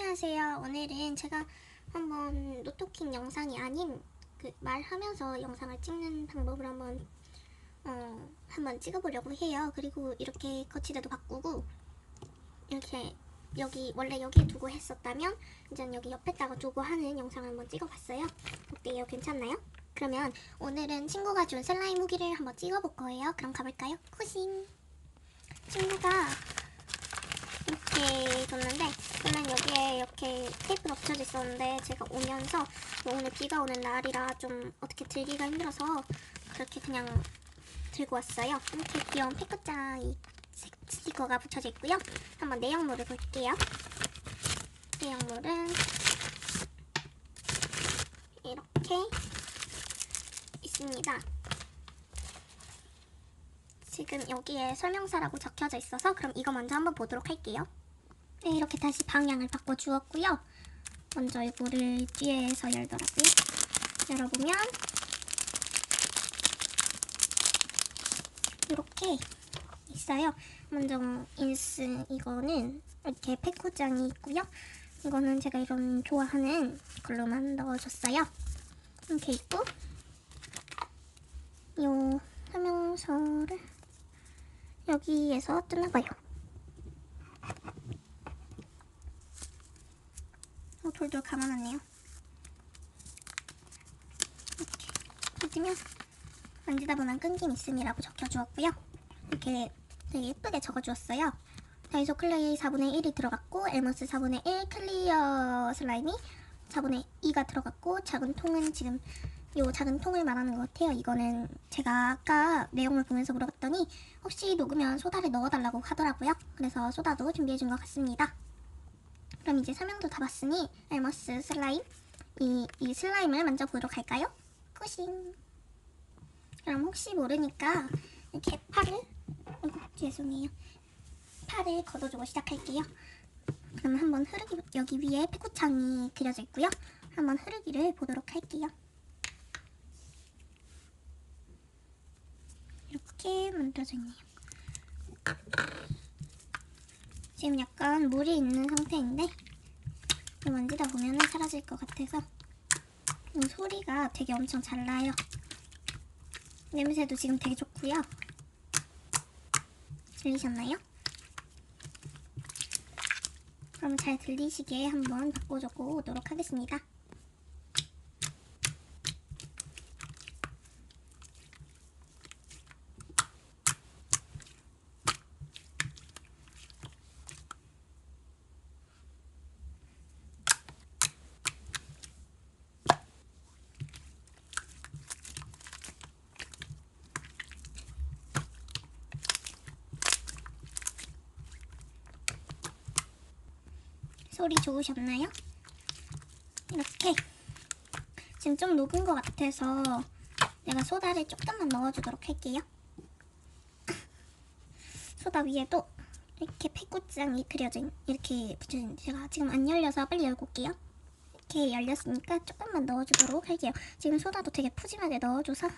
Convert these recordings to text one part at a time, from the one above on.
안녕하세요. 오늘은 제가 한번 노토킹 영상이 아닌 그 말하면서 영상을 찍는 방법을 한번 어 한번 찍어보려고 해요. 그리고 이렇게 거치대도 바꾸고 이렇게 여기 원래 여기에 두고 했었다면 이제 여기 옆에다가 두고 하는 영상을 한번 찍어봤어요. 어때요? 괜찮나요? 그러면 오늘은 친구가 준 슬라임 후기를 한번 찍어볼 거예요. 그럼 가볼까요? 쿠싱 친구가 이렇게 줬는데 원래 여기에 붙여져 있었는데 제가 오면서 오늘 비가 오는 날이라 좀 어떻게 들기가 힘들어서 그렇게 그냥 들고 왔어요. 이렇게 귀여운 피크짱 스티커가 붙여져 있고요. 한번 내용물을 볼게요. 내용물은 이렇게 있습니다. 지금 여기에 설명서라고 적혀져 있어서 그럼 이거 먼저 한번 보도록 할게요. 네, 이렇게 다시 방향을 바꿔 주었고요. 먼저 이거를 뒤에서 열더라고요. 열어보면 이렇게 있어요. 먼저 인스 이거는 이렇게 페코장이 있고요. 이거는 제가 이런 좋아하는 걸로만 넣어줬어요. 이렇게 있고 요 설명서를 여기에서 뜨나봐요. 돌돌 감아놨네요. 이렇게 꽂으면 만지다 보면 끊김 있음이라고 적혀주었고요. 이렇게 되게 예쁘게 적어주었어요. 다이소 클레이 4분의 1이 들어갔고 엘머스 4분의 1 클리어 슬라임이 4분의 2가 들어갔고 작은 통은 지금 요 작은 통을 말하는 것 같아요. 이거는 제가 아까 내용을 보면서 물어봤더니 혹시 녹으면 소다를 넣어달라고 하더라고요. 그래서 소다도 준비해준 것 같습니다. 그럼 이제 설명도 다 봤으니 엘머스 슬라임 이, 이 슬라임을 만져보도록 할까요? 쿠싱. 그럼 혹시 모르니까 이렇게 팔을 아이고 죄송해요. 팔을 걷어주고 시작할게요. 그럼 한번 흐르기 여기 위에 페코창이 그려져 있고요. 한번 흐르기를 보도록 할게요. 이렇게 만들어져 있네요 지금 약간 물이 있는 상태인데 만지다 보면 사라질 것 같아서 이 소리가 되게 엄청 잘 나요. 냄새도 지금 되게 좋고요. 들리셨나요? 그럼 잘 들리시게 한번 바꿔주고 오도록 하겠습니다. 소리 좋으셨나요? 이렇게 지금 좀 녹은 것 같아서 내가 소다를 조금만 넣어주도록 할게요. 소다 위에도 이렇게 페코장이 그려져 있, 이렇게 붙여진 제가 지금 안 열려서 빨리 열고 올게요. 이렇게 열렸으니까 조금만 넣어주도록 할게요. 지금 소다도 되게 푸짐하게 넣어줘서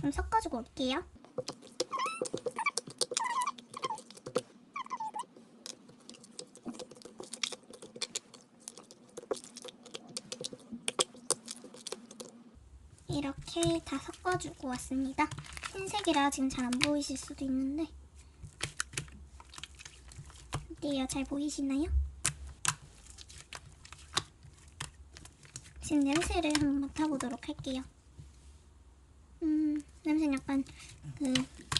좀 섞어주고 올게요. 이렇게 다 섞어주고 왔습니다. 흰색이라 지금 잘 안 보이실 수도 있는데 어때요? 잘 보이시나요? 지금 냄새를 한번 맡아보도록 할게요. 음, 냄새는 약간 그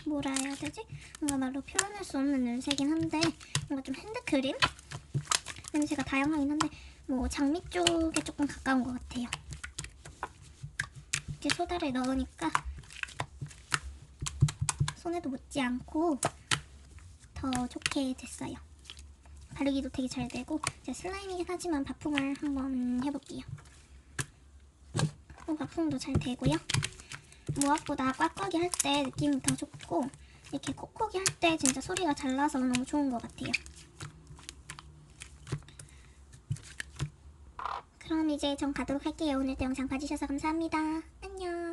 뭐라 해야 되지? 뭔가 말로 표현할 수 없는 냄새긴 한데 뭔가 좀 핸드크림 냄새가 다양하긴 한데 뭐 장미 쪽에 조금 가까운 것 같아요. 이렇게 소다를 넣으니까 손에도 묻지 않고 더 좋게 됐어요. 바르기도 되게 잘 되고 이제 슬라임이긴 하지만 바풍을 한번 해볼게요. 어, 바풍도 잘 되고요. 무엇보다 꽉꽉이 할 때 느낌이 더 좋고 이렇게 콕콕이 할 때 진짜 소리가 잘 나서 너무 좋은 것 같아요. 그럼 이제 전 가도록 할게요. 오늘도 영상 봐주셔서 감사합니다. 안녕.